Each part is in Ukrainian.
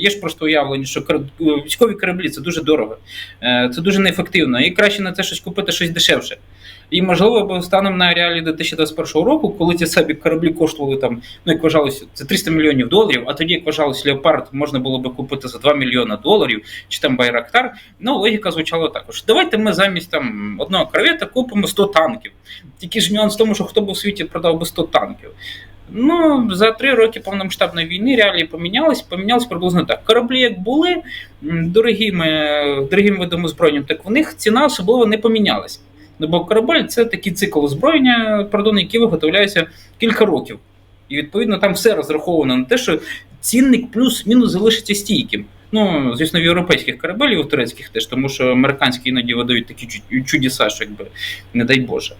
Є ж просто уявлення, що військові кораблі це дуже дорого, Е, це дуже неефективно. І краще на це щось купити щось дешевше. І можливо, станом на реалії 2021 року, коли ці самі кораблі коштували там, ну як вважалося, це 300 мільйонів доларів, а тоді, як вважалось, Леопард можна було би купити за 2 мільйона доларів, чи там Байрактар. Ну, логіка звучала також. Давайте ми замість там одного корвета купимо 100 танків. Тільки ж нюанс в тому, що хто б у світі продав би 100 танків. Ну, за три роки повномасштабної війни реалії помінялись, помінялись приблизно так. Кораблі як були дорогими, дорогим видом озброєння, так в них ціна особливо не помінялась. Ну, бо корабель це такий цикл озброєння, пардон, який виготовляється кілька років. І відповідно там все розраховано на те, що цінник плюс-мінус залишиться стійким. Ну, звісно, в європейських корабелів, у турецьких теж, тому що американські іноді видають такі чу- чудеса, що якби не дай Боже.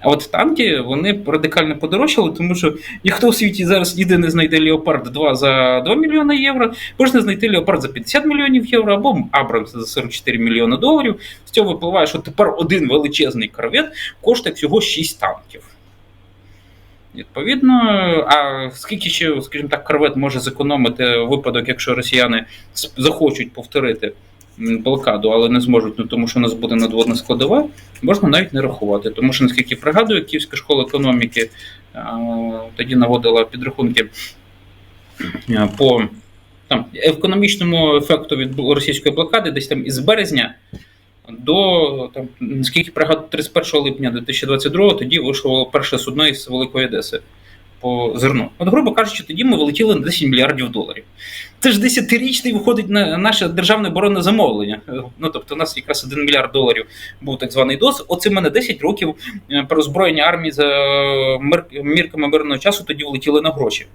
А от танки вони радикально подорожчали, тому що ніхто у світі зараз ніде не знайде Леопард 2 за 2 мільйони євро, можна знайти Леопард за 50 мільйонів євро або Абрамс за 44 мільйони доларів. З цього випливає, що тепер один величезний корвет коштує всього 6 танків. Відповідно, а скільки ще, скажімо так, корвет може зекономити випадок, якщо росіяни захочуть повторити блокаду, але не зможуть, ну тому що у нас буде надводна складова, можна навіть не рахувати. Тому що, наскільки пригадую, Київська школа економіки тоді наводила підрахунки по там, економічному ефекту від російської блокади, десь там із березня до там, наскільки пригадую, 31 липня 2022 тоді вийшло перше судно із Великої Одеси по зерну. От, грубо кажучи, тоді ми вилетіли на 10 мільярдів доларів. Це ж десятирічний виходить на наше державне оборонне замовлення. Ну тобто, у нас якраз 1 мільярд доларів був так званий ДОС. Оце в мене 10 років е, про озброєння армії за мірками мирного часу тоді влетіли на гроші.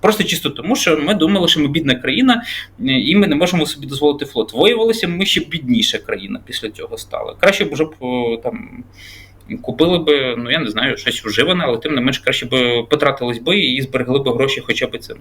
Просто чисто тому, що ми думали, що ми бідна країна, е, і ми не можемо собі дозволити флот. Виявилося, ми ще бідніша країна після цього стали. Краще б вже там купили би, ну я не знаю, щось вживане, але тим не менш краще б потратились би і зберегли б гроші хоча б цим.